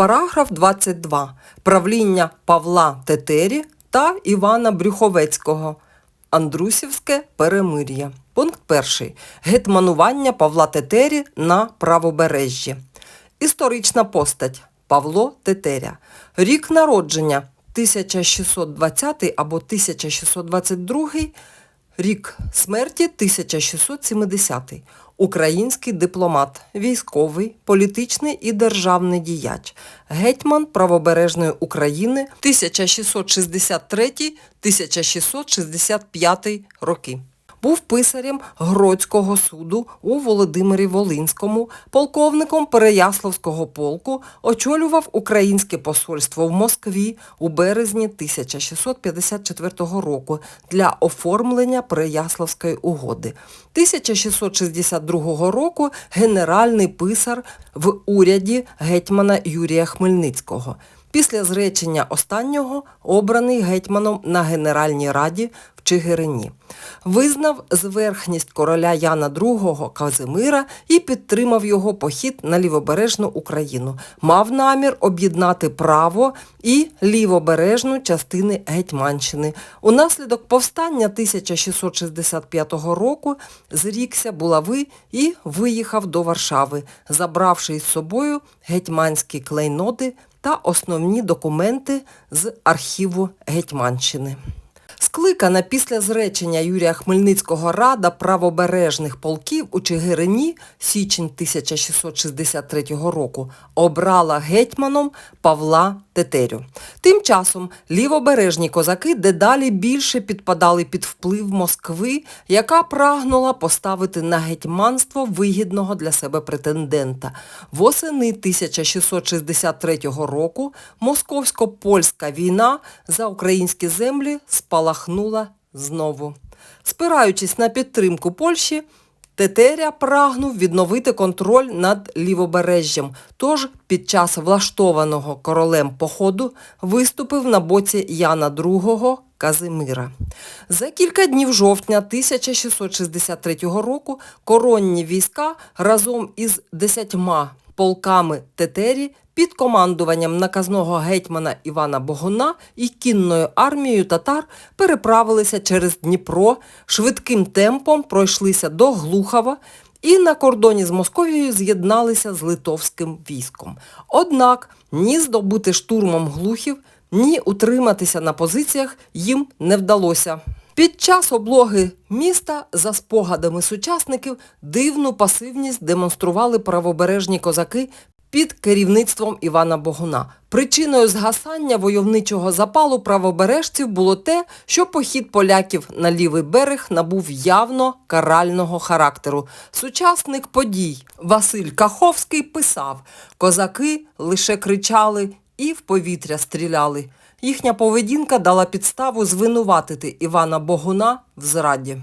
Параграф 22. Правління Павла Тетері та Івана Брюховецького. Андрусівське перемир'я. Пункт 1. Гетманування Павла Тетері на правобережжі. Історична постать Павло Тетеря. Рік народження 1620 або 1622, рік смерті 1670. Український дипломат, військовий, політичний і державний діяч, гетьман правобережної України 1663-1665 роки. Був писарем Гродського суду у Володимирі Волинському, полковником Переяславського полку, очолював українське посольство в Москві у березні 1654 року для оформлення Переяславської угоди. 1662 року генеральний писар в уряді гетьмана Юрія Хмельницького. Після зречення останнього обраний гетьманом на Генеральній раді в Чигирині. Визнав зверхність короля Яна II Казимира і підтримав його похід на лівобережну Україну. Мав намір об'єднати право і лівобережну частини Гетьманщини. Унаслідок повстання 1665 року зрікся булави і виїхав до Варшави, забравши із собою гетьманські клейноди та основні документи з архіву Гетьманщини. Скликана після зречення Юрія Хмельницького рада правобережних полків у Чигирині січень 1663 року обрала гетьманом Павла Тетерю. Тим часом лівобережні козаки дедалі більше підпадали під вплив Москви, яка прагнула поставити на гетьманство вигідного для себе претендента. Восени 1663 року московсько-польська війна за українські землі спалахнула знову. Спираючись на підтримку Польщі, Тетеря прагнув відновити контроль над лівобережжям, тож під час влаштованого королем походу виступив на боці Яна II Казимира. За кілька днів жовтня 1663 року коронні війська разом із десятьма полками Тетері під командуванням наказного гетьмана Івана Богуна і кінною армією татар переправилися через Дніпро, швидким темпом пройшлися до Глухова і на кордоні з Московією з'єдналися з литовським військом. Однак ні здобути штурмом Глухів, ні утриматися на позиціях їм не вдалося. Під час облоги міста, за спогадами сучасників, дивну пасивність демонстрували правобережні козаки під керівництвом Івана Богуна. Причиною згасання войовничого запалу правобережців було те, що похід поляків на лівий берег набув явно карального характеру. Сучасник подій Василь Каховський писав: козаки лише кричали і в повітря стріляли. Їхня поведінка дала підставу звинуватити Івана Богуна в зраді.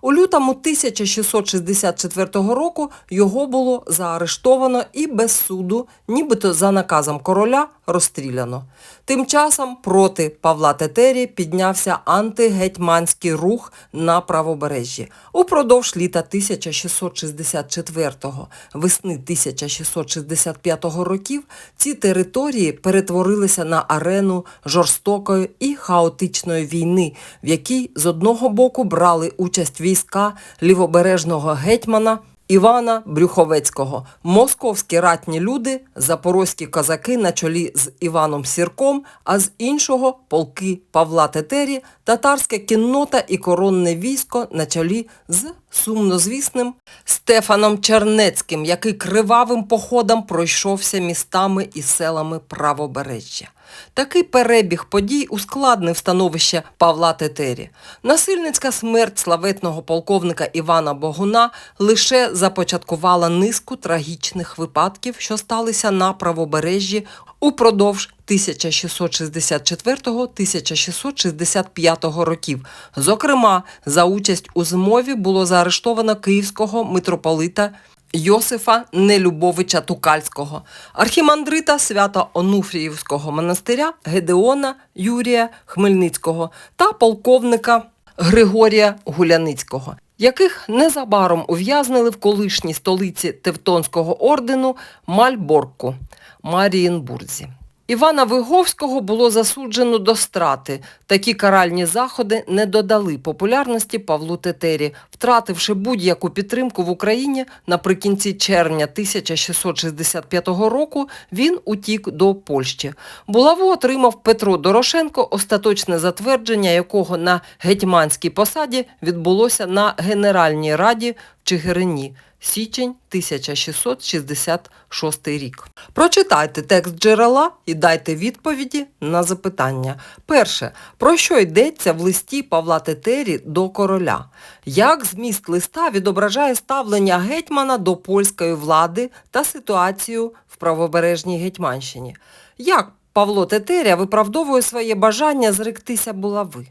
У лютому 1664 року його було заарештовано і без суду, нібито за наказом короля розстріляно. Тим часом проти Павла Тетері піднявся антигетьманський рух на правобережжі. Упродовж літа 1664-го, весни 1665 років ці території перетворилися на арену жорстокої і хаотичної війни, в якій з одного боку брали участь війська лівобережного гетьмана Івана Брюховецького, московські ратні люди, запорозькі козаки на чолі з Іваном Сірком, а з іншого полки Павла Тетері, татарська кіннота і коронне військо на чолі з сумнозвісним Стефаном Чернецьким, який кривавим походом пройшовся містами і селами правобережжя. Такий перебіг подій ускладнив становище Павла Тетері. Насильницька смерть славетного полковника Івана Богуна лише започаткувала низку трагічних випадків, що сталися на правобережжі упродовж 1664-1665 років. Зокрема, за участь у змові було заарештовано київського митрополита Йосифа Нелюбовича Тукальського, архімандрита Свято-Онуфріївського монастиря Гедеона Юрія Хмельницького та полковника Григорія Гуляницького. яких незабаром ув'язнили в колишній столиці Тевтонського ордену Мальборку Марієнбурзі. Івана Виговського було засуджено до страти. Такі каральні заходи не додали популярності Павлу Тетері, втративши будь-яку підтримку в Україні наприкінці червня 1665 року, він утік до Польщі. Булаву отримав Петро Дорошенко, остаточне затвердження якого на гетьманській посаді відбулося на Генеральній раді в Чигирині. Січень 1666 рік. Прочитайте текст джерела і дайте відповіді на запитання. Перше. Про що йдеться в листі Павла Тетері до короля? Як зміст листа відображає ставлення гетьмана до польської влади та ситуацію в правобережній Гетьманщині? Як Павло Тетеря виправдовує своє бажання зректися булави?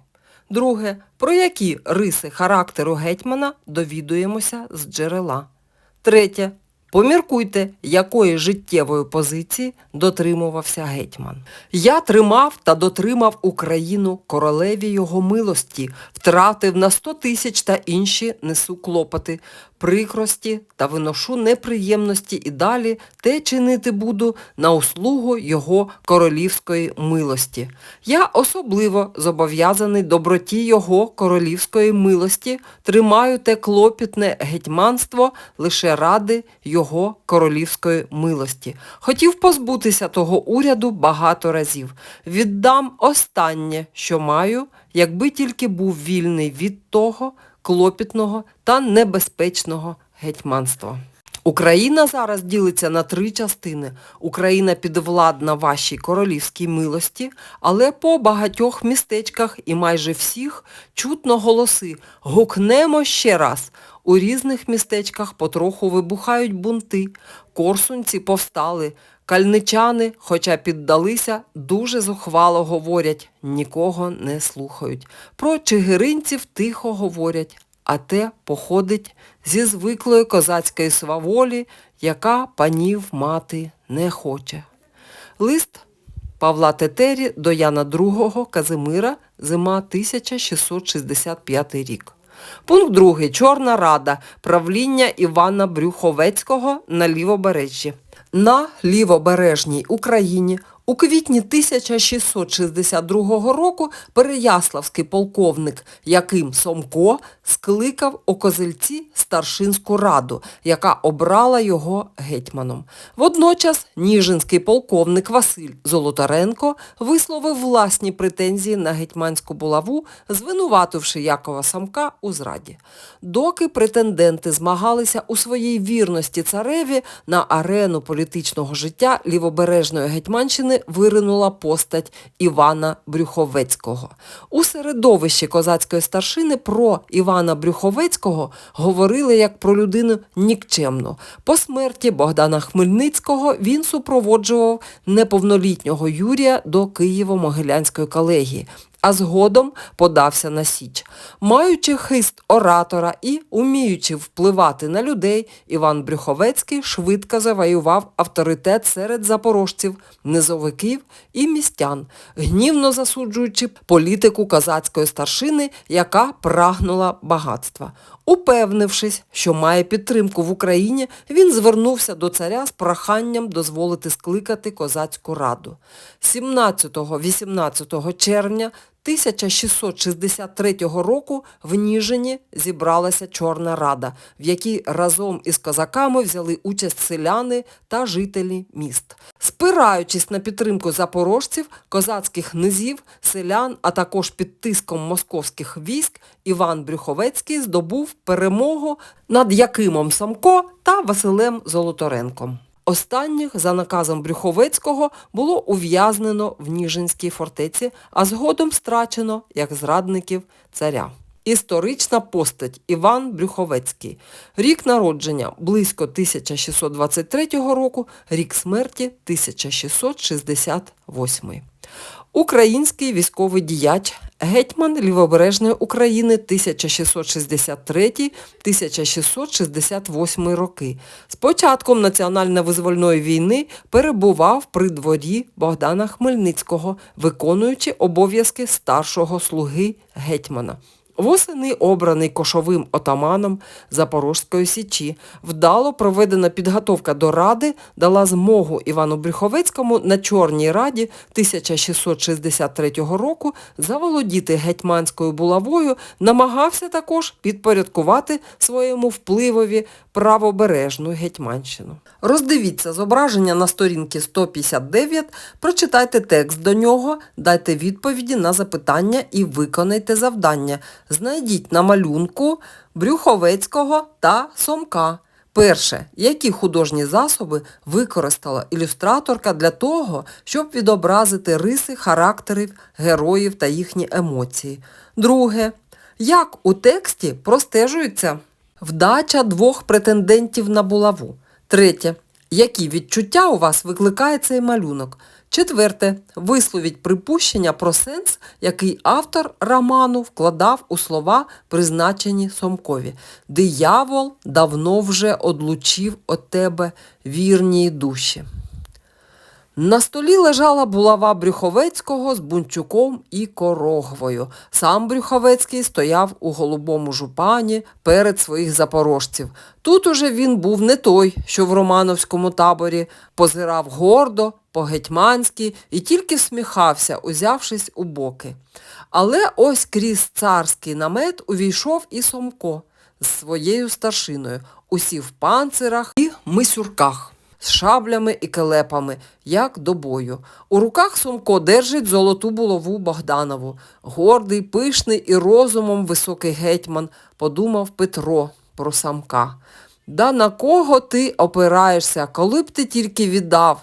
Друге, про які риси характеру гетьмана довідуємося з джерела. Третє. Поміркуйте, якої життєвої позиції дотримувався гетьман. Я тримав та дотримав Україну королеві його милості, втратив на сто тисяч та інші несу клопоти, прикрості та виношу неприємності і далі те чинити буду на услугу його королівської милості. Я особливо зобов'язаний доброті його королівської милості, тримаю те клопітне гетьманство лише ради його королівської милості. Хотів позбутися того уряду багато разів. Віддам останнє, що маю, якби тільки був вільний від того клопітного та небезпечного гетьманства. Україна зараз ділиться на три частини. Україна підвладна вашій королівській милості, але по багатьох містечках і майже всіх чутно голоси «Гукнемо ще раз!» У різних містечках потроху вибухають бунти, корсунці повстали, кальничани, хоча піддалися, дуже зухвало говорять, нікого не слухають. Про чигиринців тихо говорять, а те походить зі звиклої козацької сваволі, яка панів мати не хоче. Лист Павла Тетері до Яна II Казимира, зима 1665 рік. Пункт 2. Чорна рада. Правління Івана Брюховецького на Лівобережжі. На Лівобережній Україні у квітні 1662 року Переяславський полковник Яким Сомко скликав у Козельці старшинську раду, яка обрала його гетьманом. Водночас Ніжинський полковник Василь Золотаренко висловив власні претензії на гетьманську булаву, звинувативши Якова Самка у зраді. Доки претенденти змагалися у своїй вірності цареві на арену політичного життя лівобережної Гетьманщини виринула постать Івана Брюховецького. У середовищі козацької старшини про Івана Брюховецького говорили як про людину нікчемну. По смерті Богдана Хмельницького він супроводжував неповнолітнього Юрія до Києво-Могилянської колегії, а згодом подався на Січ. Маючи хист оратора і уміючи впливати на людей, Іван Брюховецький швидко завоював авторитет серед запорожців, низовиків і містян, гнівно засуджуючи політику козацької старшини, яка прагнула багатства. Упевнившись, що має підтримку в Україні, він звернувся до царя з проханням дозволити скликати козацьку раду. 17-18 червня 1663 року в Ніжині зібралася Чорна Рада, в якій разом із козаками взяли участь селяни та жителі міст. Спираючись на підтримку запорожців, козацьких низів, селян, а також під тиском московських військ, Іван Брюховецький здобув перемогу над Якимом Самко та Василем Золоторенком. Останніх за наказом Брюховецького було ув'язнено в Ніжинській фортеці, а згодом страчено як зрадників царя. Історична постать Іван Брюховецький. Рік народження близько 1623 року, рік смерті 1668. Український військовий діяч, гетьман Лівобережної України 1663-1668 роки. З початком національно-визвольної війни перебував при дворі Богдана Хмельницького, виконуючи обов'язки старшого слуги гетьмана. Восени обраний кошовим отаманом Запорозької січі. Вдало проведена підготовка до ради дала змогу Івану Брюховецькому на Чорній раді 1663 року заволодіти гетьманською булавою, намагався також підпорядкувати своєму впливові правобережну гетьманщину. Роздивіться зображення на сторінці 159, прочитайте текст до нього, дайте відповіді на запитання і виконайте завдання. Знайдіть на малюнку Брюховецького та Сомка. Перше, які художні засоби використала ілюстраторка для того, щоб відобразити риси характерів героїв та їхні емоції. Друге, як у тексті простежується вдача двох претендентів на булаву. Третє, які відчуття у вас викликає цей малюнок? Четверте, висловіть припущення про сенс, який автор роману вкладав у слова, призначені Сомкові. Диявол давно вже одлучив от тебе вірні душі. На столі лежала булава Брюховецького з Бунчуком і Корогвою. Сам Брюховецький стояв у голубому жупані перед своїх запорожців. Тут уже він був не той, що в Романовському таборі позирав гордо, по-гетьманськи і тільки всміхався, узявшись у боки. Але ось крізь царський намет увійшов і Сомко з своєю старшиною, усі в панцирах і мисюрках з шаблями і келепами, як до бою. У руках Сумко держить золоту булаву Богданову. Гордий, пишний і розумом високий гетьман, подумав Петро про самка. Да на кого ти опираєшся, коли б ти тільки віддав?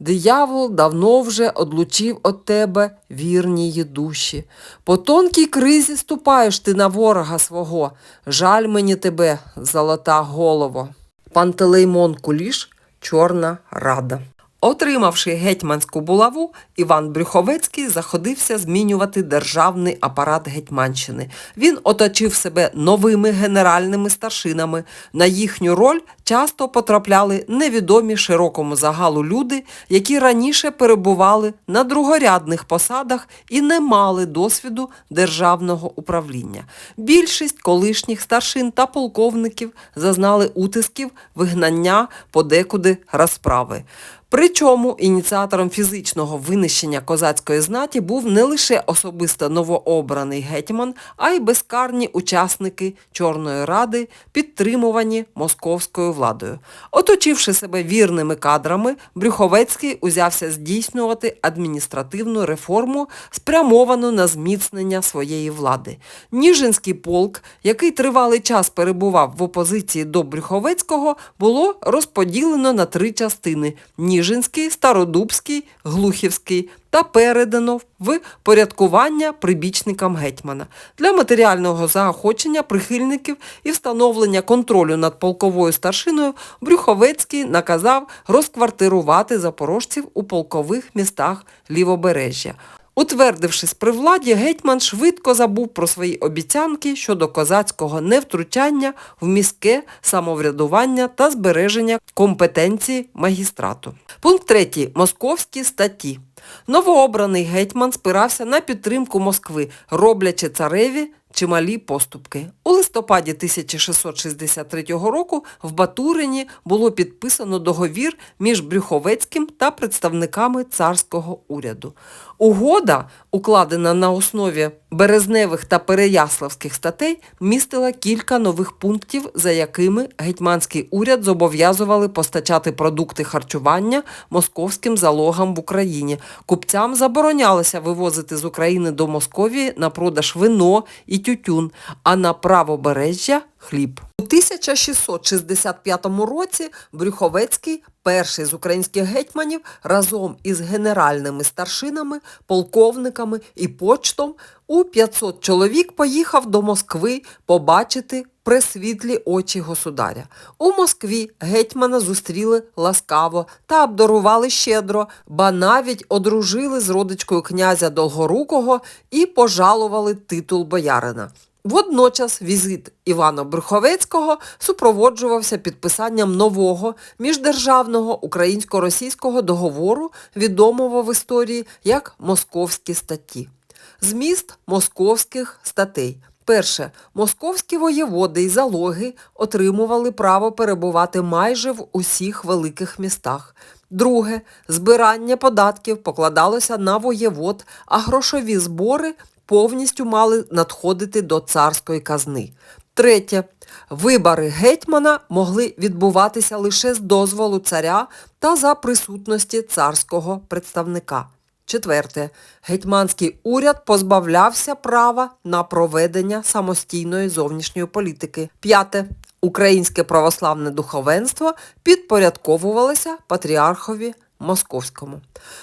Диявол давно вже одлучив від тебе вірні душі. По тонкій кризі ступаєш ти на ворога свого. Жаль мені тебе, золота голово. Пантелеймон Куліш, Чорна Рада. Отримавши гетьманську булаву, Іван Брюховецький заходився змінювати державний апарат Гетьманщини. Він оточив себе новими генеральними старшинами. На їхню роль часто потрапляли невідомі широкому загалу люди, які раніше перебували на другорядних посадах і не мали досвіду державного управління. Більшість колишніх старшин та полковників зазнали утисків, вигнання, подекуди розправи. Причому ініціатором фізичного винищення козацької знаті був не лише особисто новообраний гетьман, а й безкарні учасники Чорної Ради, підтримувані московською владою. Оточивши себе вірними кадрами, Брюховецький узявся здійснювати адміністративну реформу, спрямовану на зміцнення своєї влади. Ніжинський полк, який тривалий час перебував в опозиції до Брюховецького, було розподілено на три частини. Ніжинський, Стародубський, Глухівський та передано в порядкування прибічникам гетьмана для матеріального заохочення прихильників і встановлення контролю над полковою старшиною Брюховецький наказав розквартирувати запорожців у полкових містах лівобережжя. Утвердившись при владі, гетьман швидко забув про свої обіцянки щодо козацького невтручання в міське самоврядування та збереження компетенції магістрату. Пункт 3. Московські статті. Новообраний гетьман спирався на підтримку Москви, роблячи цареві чималі поступки. У листопаді 1663 року в Батурині було підписано договір між Брюховецьким та представниками царського уряду. Угода, укладена на основі березневих та переяславських статей, містила кілька нових пунктів, за якими гетьманський уряд зобов'язували постачати продукти харчування московським залогам в Україні. Купцям заборонялося вивозити з України до Московії на продаж вино і тютюн, а на правобережжя хліб. У 1665 році Брюховецький, перший з українських гетьманів, разом із генеральними старшинами, полковниками і почтом у 500 чоловік поїхав до Москви побачити пресвітлі очі государя. У Москві гетьмана зустріли ласкаво та обдарували щедро, ба навіть одружили з родичкою князя Долгорукого і пожалували титул боярина. Водночас візит Івана Брюховецького супроводжувався підписанням нового міждержавного українсько-російського договору, відомого в історії як Московські статті. Зміст московських статей. Перше, московські воєводи і залоги отримували право перебувати майже в усіх великих містах. Друге, збирання податків покладалося на воєвод, а грошові збори повністю мали надходити до царської казни. Третє. Вибори гетьмана могли відбуватися лише з дозволу царя та за присутності царського представника. Четверте. Гетьманський уряд позбавлявся права на проведення самостійної зовнішньої політики. П'яте. Українське православне духовенство підпорядковувалося патріархові Московському.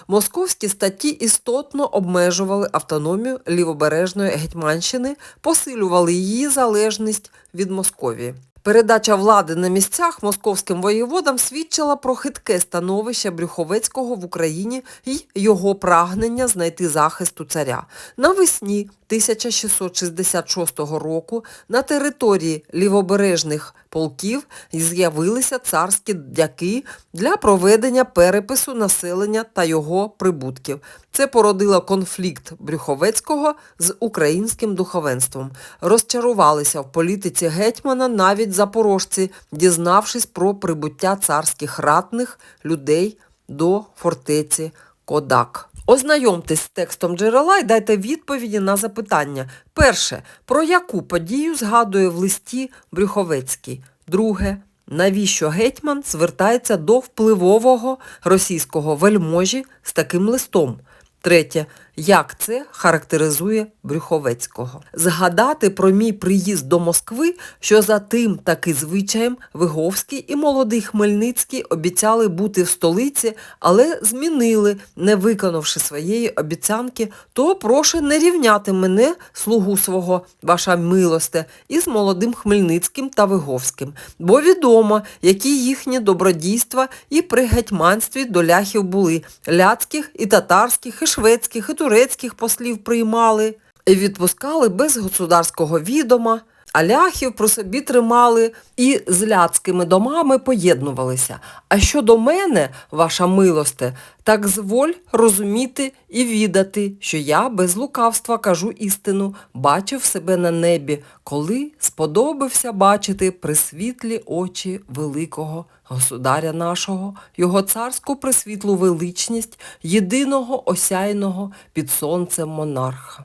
Московські статті істотно обмежували автономію лівобережної Гетьманщини, посилювали її залежність від Московії. Передача влади на місцях московським воєводам свідчила про хитке становище Брюховецького в Україні і його прагнення знайти захист у царя. Навесні 1666 року на території лівобережних полків з'явилися царські дяки для проведення перепису населення та його прибутків. Це породило конфлікт Брюховецького з українським духовенством. Розчарувалися в політиці гетьмана навіть запорожці, дізнавшись про прибуття царських ратних людей до фортеці Кодак. Ознайомтесь з текстом джерела і дайте відповіді на запитання. Перше. Про яку подію згадує в листі Брюховецький? Друге. Навіщо гетьман звертається до впливового російського вельможі з таким листом? Третє. Як це характеризує Брюховецького? Згадати про мій приїзд до Москви, що за тим таки звичаєм Виговський і молодий Хмельницький обіцяли бути в столиці, але змінили, не виконавши своєї обіцянки, то прошу не рівняти мене, слугу свого, ваша милосте, із молодим Хмельницьким та Виговським, бо відомо, які їхні добродійства і при гетьманстві до ляхів були ляцьких, і татарських, і шведських, і турецьких послів приймали, відпускали без государського відома, а ляхів про собі тримали і з ляцькими домами поєднувалися. А щодо мене, ваша милосте, так зволь розуміти і відати, що я без лукавства кажу істину, бачив себе на небі, коли сподобався бачити присвітлі очі великого государя нашого, його царську присвітлу величність, єдиного осяйного під сонцем монарха.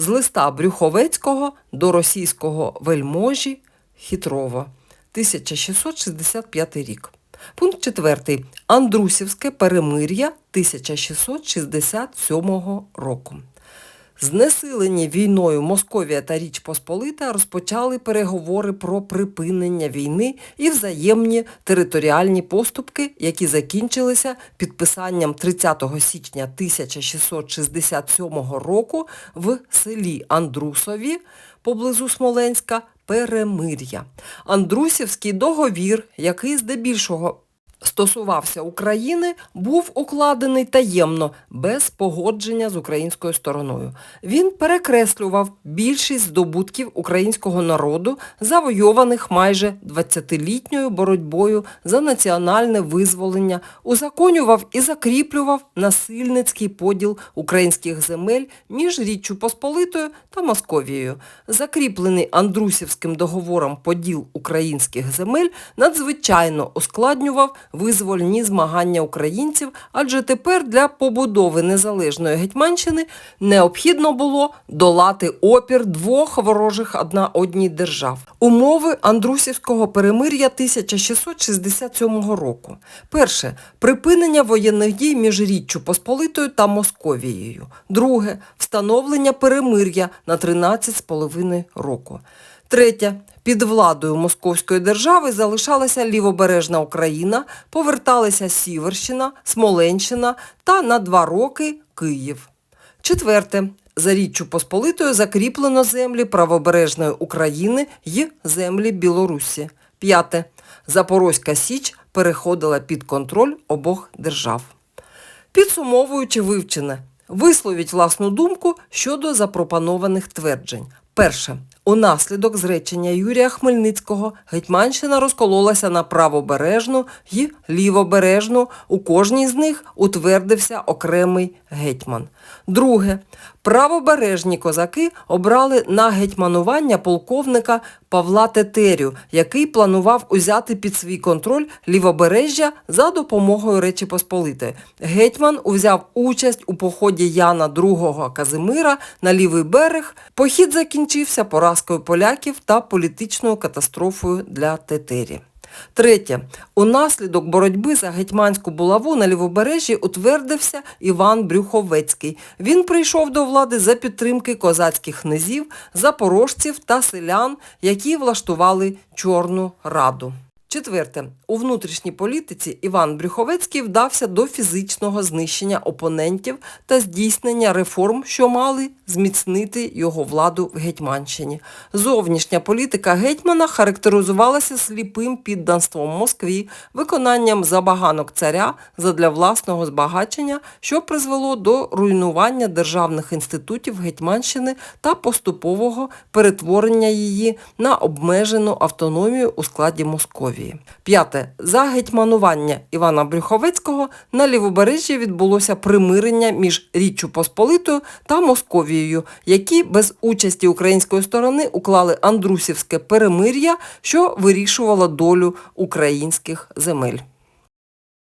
З листа Брюховецького до російського вельможі Хітрова 1665 рік. Пункт 4. Андрусівське перемир'я 1667 року. Знесилені війною Московія та Річ Посполита розпочали переговори про припинення війни і взаємні територіальні поступки, які закінчилися підписанням 30 січня 1667 року в селі Андрусові поблизу Смоленська перемир'я. Андрусівський договір, який здебільшого стосувався України, був укладений таємно, без погодження з українською стороною. Він перекреслював більшість здобутків українського народу, завойованих майже 20-літньою боротьбою за національне визволення, узаконював і закріплював насильницький поділ українських земель між Річчю Посполитою та Московією. Закріплений Андрусівським договором поділ українських земель надзвичайно ускладнював визвольні змагання українців, адже тепер для побудови незалежної Гетьманщини необхідно було долати опір двох ворожих одна одній держав. Умови Андрусівського перемир'я 1667 року. Перше припинення воєнних дій між Річчю Посполитою та Московією. Друге встановлення перемир'я на 13,5 року. Третє. Під владою Московської держави залишалася лівобережна Україна, поверталися Сіверщина, Смоленщина та на два роки Київ. Четверте. За Річчю Посполитою закріплено землі правобережної України й землі Білорусі. П'яте. Запорозька Січ переходила під контроль обох держав. Підсумовуючи вивчене, висловіть власну думку щодо запропонованих тверджень. Перше. Унаслідок зречення Юрія Хмельницького Гетьманщина розкололася на правобережну й лівобережну. У кожній з них утвердився окремий гетьман. Друге. Правобережні козаки обрали на гетьманування полковника Павла Тетерю, який планував узяти під свій контроль лівобережжя за допомогою Речі Посполитої. Гетьман узяв участь у поході Яна II Казимира на лівий берег. Похід закінчився поразкою поляків та політичною катастрофою для Тетері. Третє. Унаслідок боротьби за гетьманську булаву на лівобережжі утвердився Іван Брюховецький. Він прийшов до влади за підтримки козацьких низів, запорожців та селян, які влаштували Чорну Раду. Четверте. У внутрішній політиці Іван Брюховецький вдався до фізичного знищення опонентів та здійснення реформ, що мали зміцнити його владу в Гетьманщині. Зовнішня політика гетьмана характеризувалася сліпим підданством Москві, виконанням забаганок царя задля власного збагачення, що призвело до руйнування державних інститутів Гетьманщини та поступового перетворення її на обмежену автономію у складі Московії. П'яте. За гетьманування Івана Брюховецького на лівобережжі відбулося примирення між Річчю Посполитою та Московією, які без участі української сторони уклали Андрусівське перемир'я, що вирішувало долю українських земель.